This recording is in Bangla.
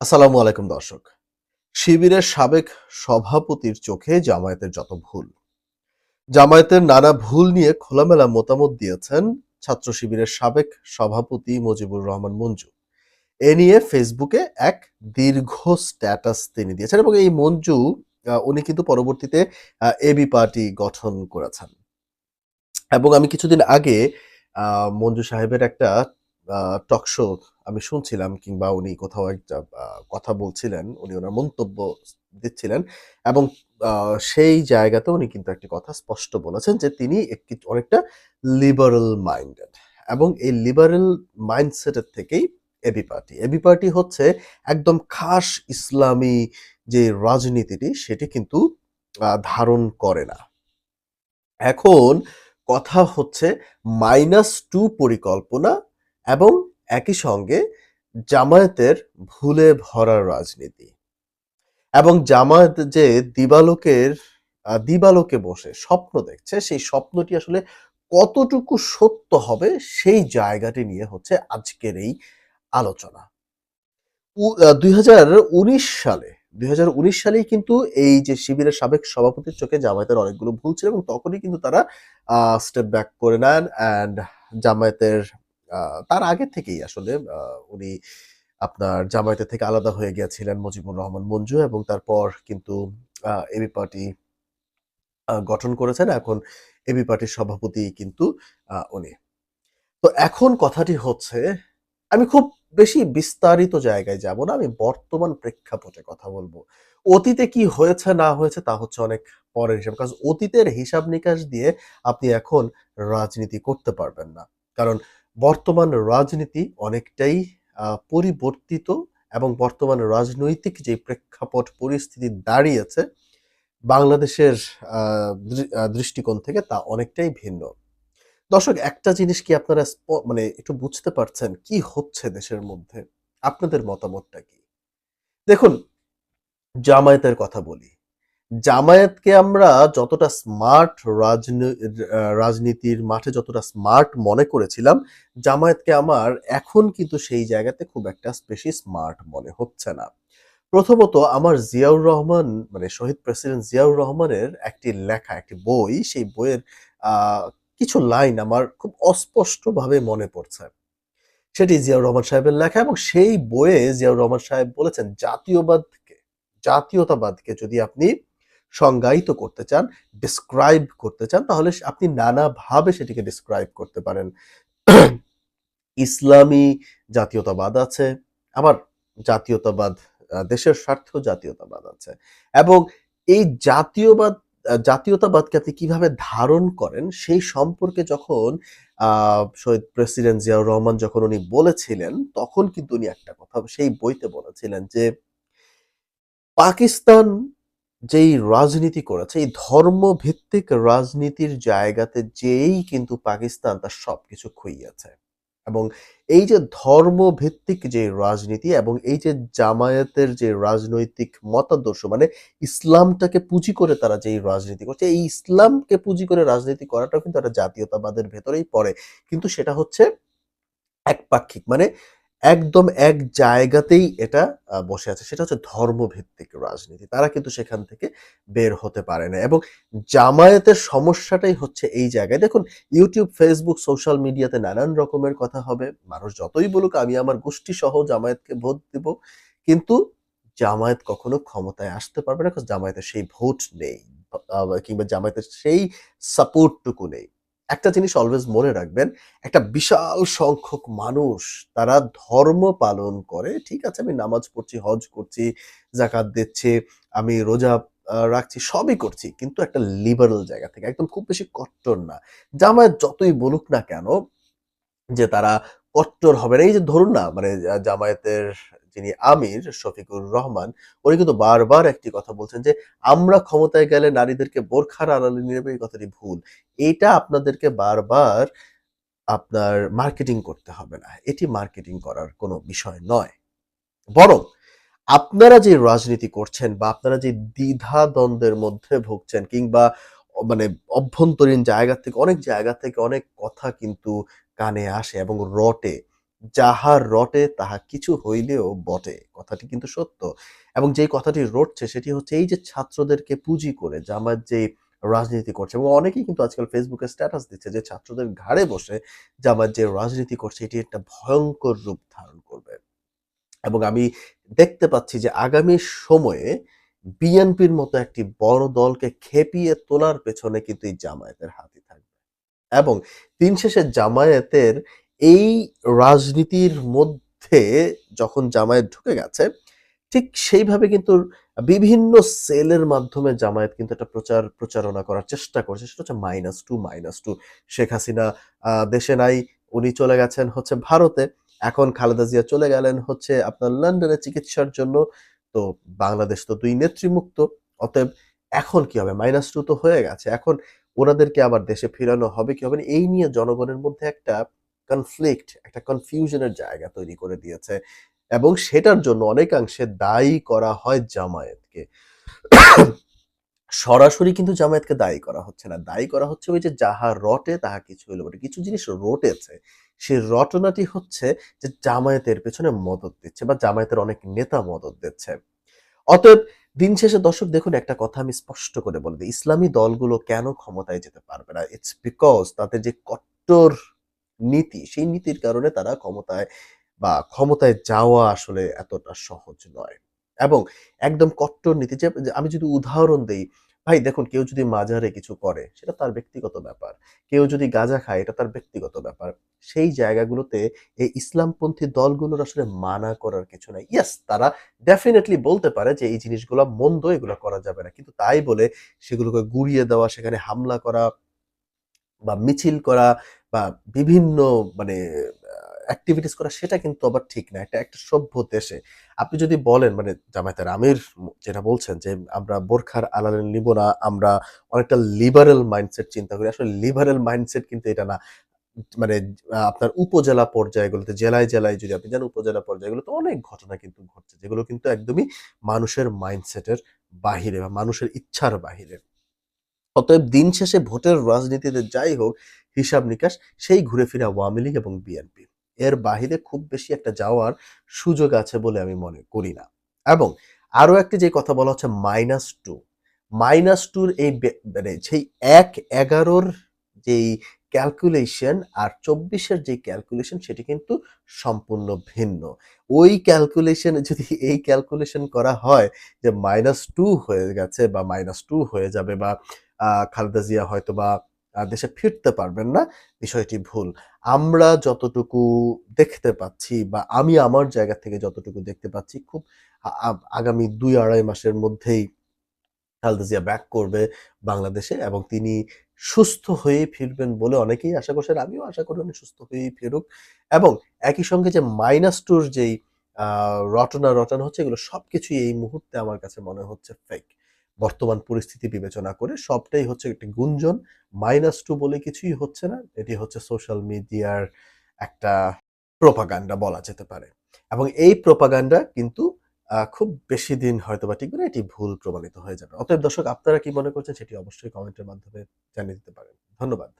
আসসালামু আলাইকুম, দর্শক। শিবিরের সাবেক সভাপতির চোখে জামায়াতের যত ভুল, জামায়াতের নানা ভুল নিয়ে খোলামেলা মতামত দিয়েছেন ছাত্র শিবিরের সাবেক সভাপতি মুজিবুর রহমান মঞ্জু। এ নিয়ে ফেসবুকে এক দীর্ঘ স্ট্যাটাস তিনি দিয়েছেন এবং এই মঞ্জু উনি কিন্তু পরবর্তীতে এবি পার্টি গঠন করেছেন। এবং আমি কিছুদিন আগে মঞ্জু সাহেবের একটা টক শো আমি শুনছিলাম কিংবা উনি কোথাও একটা কথা বলছিলেন, উনি ওনার মন্তব্য দিচ্ছিলেন এবং সেই জায়গাতে উনি কিন্তু একটি কথা স্পষ্ট বলেছেন যে তিনি একটি অনেকটা লিবারেল মাইন্ডেড এবং এই লিবারেল মাইন্ডসেটের থেকেই এবি পার্টি এবি পার্টি হচ্ছে একদম খাস ইসলামী যে রাজনীতিটি সেটি কিন্তু ধারণ করে না। এখন কথা হচ্ছে মাইনাস টু পরিকল্পনা এবং একই সঙ্গে জামায়াতের ভুলে ভরা রাজনীতি। এবং জামায়াত যে দিবালোকের দিবালোকে বসে স্বপ্ন দেখছে, সেই স্বপ্নটি আসলে কতটুকু সত্য হবে, সেই জায়গাটি নিয়ে হচ্ছে আজকের এই আলোচনা। দুই হাজার উনিশ সালে, দুই হাজার উনিশ সালেই কিন্তু এই যে শিবিরের সাবেক সভাপতির চোখে জামায়াতের অনেকগুলো ভুল ছিল এবং তখনই কিন্তু তারা স্টেপ ব্যাক করে নেন অ্যান্ড জামায়াতের তার আগে থেকেই আসলে উনি আপনার জামায়াতের থেকে আলাদা হয়ে গিয়েছিলেন মুজিবুর রহমান মঞ্জু এবং তারপর কিন্তু এবি পার্টি গঠন করেছেন। এখন এবি পার্টির সভাপতি কিন্তু উনি। তো এখন কথাটি হচ্ছে, আমি খুব বেশি বিস্তারিত জায়গায় যাব না, আমি বর্তমান প্রেক্ষাপটে কথা বলব। অতীতে কি হয়েছে, না হয়েছে তা হচ্ছে অনেক পরের হিসাব। কারণ অতীতের হিসাব নিকাশ দিয়ে আপনি এখন রাজনীতি করতে পারবেন না। কারণ বর্তমান রাজনীতি অনেকটাই পরিবর্তিত এবং বর্তমান রাজনৈতিক যে প্রেক্ষাপট পরিস্থিতি দাঁড়িয়েছে, বাংলাদেশের দৃষ্টিকোণ থেকে তা অনেকটাই ভিন্ন। দর্শক, একটা জিনিস কি আপনারা মানে একটু বুঝতে পারছেন কি হচ্ছে দেশের মধ্যে? আপনাদের মতামতটা কি? দেখুন, জামায়াতের কথা বলি। জামায়াতকে আমরা যতটা স্মার্ট রাজনীতির মাঠে যতটা স্মার্ট মনে করেছিলাম, জামায়াতকে আমার এখন কিন্তু সেই জায়গাতে খুব একটা বেশি স্মার্ট মনে হচ্ছে না। প্রথমত আমার জিয়াউর রহমান মানে শহীদ প্রেসিডেন্ট জিয়াউর রহমানের একটি লেখা, একটি বই, সেই বইয়ের কিছু লাইন আমার খুব অস্পষ্টভাবে মনে পড়ছে। সেটি জিয়াউর রহমান সাহেবের লেখা এবং সেই বইয়ে জিয়াউর রহমান সাহেব বলেছেন, জাতীয়বাদকে, জাতীয়তাবাদকে যদি আপনি সংজ্ঞায়িত করতে চান ডিসক্রাইব করতে চান, তাহলে আপনি নানাভাবে সেটিকে ডিসক্রাইব করতে পারেন। ইসলামী জাতীয়তাবাদ আছে, আবার জাতীয়তাবাদ দেশের স্বার্থ জাতীয়তাবাদ আছে। এবং এই জাতীয়বাদ জাতীয়তাবাদকে আপনি কীভাবে ধারণ করেন, সেই সম্পর্কে যখন শহীদ প্রেসিডেন্ট জিয়াউর রহমান যখন উনি বলেছিলেন, তখন কিন্তু উনি একটা কথা, সেই বইতে বলেছিলেন যে, পাকিস্তান যেই রাজনীতি করেছে, এই ধর্মভিত্তিক রাজনীতির জায়গাতে যেই কিন্তু পাকিস্তান তার সবকিছু খুইয়েছে। এবং এই যে ধর্মভিত্তিক যে রাজনীতি এবং এই যে জামায়াতের যে রাজনৈতিক মতাদর্শ মানে ইসলামটাকে পুঁজি করে তারা যেই রাজনীতি করছে, এই ইসলামকে পুঁজি করে রাজনীতি করাটাও কিন্তু একটা জাতীয়তাবাদের ভেতরেই পড়ে। কিন্তু সেটা হচ্ছে একপাক্ষিক মানে একদম এক জায়গাতেই এটা বসে আছে। সেটা হচ্ছে ধর্মভিত্তিক রাজনীতি। তারা কিন্তু সেখান থেকে বের হতে পারে না। এবং জামায়াতের সমস্যাটাই হচ্ছে এই জায়গায়। দেখুন ইউটিউব ফেসবুক সোশ্যাল মিডিয়াতে নানান রকমের কথা হবে। মানুষ যতই বলুক, আমি আমার গোষ্ঠী সহ জামায়াতকে ভোট দিব। কিন্তু জামায়াত কখনো ক্ষমতায় আসতে পারবে না জামায়াতের সেই ভোট নেই। কিংবা জামায়াতের সেই সাপোর্টটুকু নেই। একটা জিনিস অলওয়েজ মনে রাখবেন, একটা বিশাল সংখ্যক মানুষ তারা ধর্ম পালন করে, ঠিক আছে, আমি নামাজ পড়ছি, হজ করছি জাকাত দিচ্ছি, আমি রোজা রাখছি, সবই করছি, কিন্তু একটা লিবারাল জায়গা থেকে, একদম খুব বেশি কট্টর না। জামায়াত যতই বলুক না কেন, যে তারা কট্টর হবে না এই যে ধরুন না মানে জামায়াতের যিনি আমির শফিকুর রহমান, উনি কিন্তু বারবার একটি কথা বলছেন যে, আমরা ক্ষমতায় গেলে নারীদেরকে বোরখার আড়ালে নিয়ে এই কথাটি ভুল। এটা আপনাদেরকে বারবার আপনার মার্কেটিং করতে হবে না। এটি মার্কেটিং করার কোনো বিষয় নয়। বরং আপনারা যে রাজনীতি করছেন বা আপনারা যে দ্বিধা দ্বন্দ্বের মধ্যে ভুগছেন কিংবা মানে অভ্যন্তরীণ জায়গা থেকে, অনেক জায়গা থেকে অনেক কথা কিন্তু কানে আসে এবং রটে। যাহার রটে, তাহা কিছু হইলেও বটে। কথাটি কিন্তু সত্য। এবং যে কথাটি রটছে, সেটি হচ্ছে এই যে ছাত্রদেরকে পুঁজি করে জামায়াত যে রাজনীতি করছে, এবং অনেকেই কিন্তু আজকাল ফেসবুকে স্ট্যাটাস দিচ্ছে যে ছাত্রদের ঘাড়ে বসে জামায়াত যে রাজনীতি করছে, এটি একটা ভয়ঙ্কর রূপ ধারণ করবে। এবং আমি দেখতে পাচ্ছি যে আগামী সময়ে বিএনপির মতো একটি বড় দলকে খেপিয়ে তোলার পেছনে কিন্তু এই জামায়াতের হাতই থাকবে। এবং দিন শেষে জামায়াতের এই রাজনীতির মধ্যে যখন জামায়াত ঢুকে গেছে, ঠিক সেইভাবে কিন্তু বিভিন্ন সেলের মাধ্যমে জামায়াত কিন্তু একটা প্রচার প্রচারণা করার চেষ্টা করছে। সেটা হচ্ছে minus two minus two Sheikh Hasina দেশে নাই, উনি চলে গেছেন হচ্ছে ভারতে। এখন খালেদা জিয়া চলে গেলেন হচ্ছে আপনার লন্ডনে চিকিৎসার জন্য। তো বাংলাদেশ তো দুই নেত্রীমুক্ত, অতএব এখন কি হবে? মাইনাস টু তো হয়ে গেছে। এখন ওনাদেরকে আবার দেশে ফেরানো হবে কি হবে না? এই নিয়ে জনগণের মধ্যে একটা কনফ্লিক্ট একটা কনফিউশনের জায়গা তৈরি করে দিয়েছে। এবং সেটার জন্য অনেকাংশে দায়ী করা হয় জামায়াতকে। সরাসরি কিন্তু জামায়াতকে দায়ী করা হচ্ছে না। দায়ী করা হচ্ছে ওই যে যাহা রটে, তাহা কিছু হইল বটে। কিছু জিনিস রটেছে। সেই রটনাটি হচ্ছে যে জামায়াতের পেছনে মদত দিচ্ছে বা জামায়াতের অনেক নেতা মদত দিচ্ছে। অতএব দিন শেষে দর্শক দেখুন একটা কথা আমি স্পষ্ট করে বলে দিই, ইসলামী দলগুলো কেন ক্ষমতায় যেতে পারবে না? ইটস বিকজ তাদের যে কট্টর নীতি, সেই নীতির কারণে তারা ক্ষমতায় বা ক্ষমতায় যাওয়া আসলে এতটা সহজ নয়। এবং একদম কট্টর নীতি যে আমি যদি উদাহরণ দেই ভাই দেখুন, কেউ যদি মাজারে কিছু করে, সেটা তার ব্যক্তিগত ব্যাপার। কেউ যদি গাঁজা খায়, এটা তার ব্যক্তিগত ব্যাপার। সেই জায়গাগুলোতে এই ইসলামপন্থী দলগুলোর আসলে মানা করার কিছু নাই। ইয়াস তারা ডেফিনেটলি বলতে পারে যে, এই জিনিসগুলো মন্দ, এগুলো করা যাবে না। কিন্তু তাই বলে সেগুলোকে গুড়িয়ে দেওয়া, সেখানে হামলা করা বা মিছিল করা বা বিভিন্ন মানে অ্যাক্টিভিটিস করা, সেটা কিন্তু আবার ঠিক না। এটা একটা সভ্য দেশে। আপনি যদি বলেন মানে জামায়াতের আমির যেটা বলছেন যে, আমরা বোরখার আলাল নিব না, আমরা অনেকটা লিবারেল মাইন্ডসেট চিন্তা করি। আসলে লিবারেল মাইন্ডসেট কিন্তু এটা না। মানে আপনার উপজেলা পর্যায়গুলোতে, জেলায় জেলায় যদি আপনি যান, উপজেলা পর্যায়গুলোতে অনেক ঘটনা কিন্তু ঘটছে, যেগুলো কিন্তু একদমই মানুষের মাইন্ডসেটের বাহিরে বা মানুষের ইচ্ছার বাহিরে। অতএব দিন শেষে ভোটের রাজনীতিতে যাই হোক, হিসাব নিকাশ, সেই ঘুরে ফিরে আওয়ামী লীগ এবং বিএনপি। এর বাহিরে খুব বেশি একটা যাওয়ার সুযোগ আছে বলে আমি মনে করি না। এবং আরও একটি যে কথা বলা হচ্ছে মাইনাস টু। মাইনাস টুর এই মানে সেই এক এগারোর যেই ক্যালকুলেশন আর চব্বিশের যে ক্যালকুলেশন সেটি কিন্তু সম্পূর্ণ ভিন্ন। ওই ক্যালকুলেশন যদি এই ক্যালকুলেশন করা হয় যে মাইনাস টু হয়ে গেছে বা মাইনাস টু হয়ে যাবে বা খালেদা জিয়া হয়তো বা দেশে ফিরতে পারবেন না। বিষয়টি ভুল। আমরা যতটুকু দেখতে পাচ্ছি বা আমি আমার জায়গা থেকে যতটুকু দেখতে পাচ্ছি, খুব আগামী দুই আড়াই মাসের মধ্যেই খালেদা জিয়া ব্যাক করবে বাংলাদেশে এবং তিনি সুস্থ হয়ে ফিরবেন বলে অনেকেই আশা করছেন, আমিও আশা করি উনি সুস্থ হয়েই ফিরুক। এবং একই সঙ্গে যে মাইনাস টুর যেই রটনা রটনা হচ্ছে, এগুলো সবকিছুই এই মুহূর্তে আমার কাছে মনে হচ্ছে ফেক বর্তমান পরিস্থিতি বিবেচনা করে সবটাই হচ্ছে একটি গুঞ্জন। মাইনাস টু বলে কিছুই হচ্ছে না, এটি হচ্ছে সোশ্যাল মিডিয়ার একটা প্রোপাগান্ডা বলা যেতে পারে। এবং এই প্রোপাগান্ডা কিন্তু খুব বেশি দিন হয়তো বা ঠিক না, এটি ভুল প্রমাণিত হয়ে যাবে। অতএব দর্শক, আপনারা কি মনে করছেন সেটি অবশ্যই কমেন্টের মাধ্যমে জানিয়ে দিতে পারেন। ধন্যবাদ।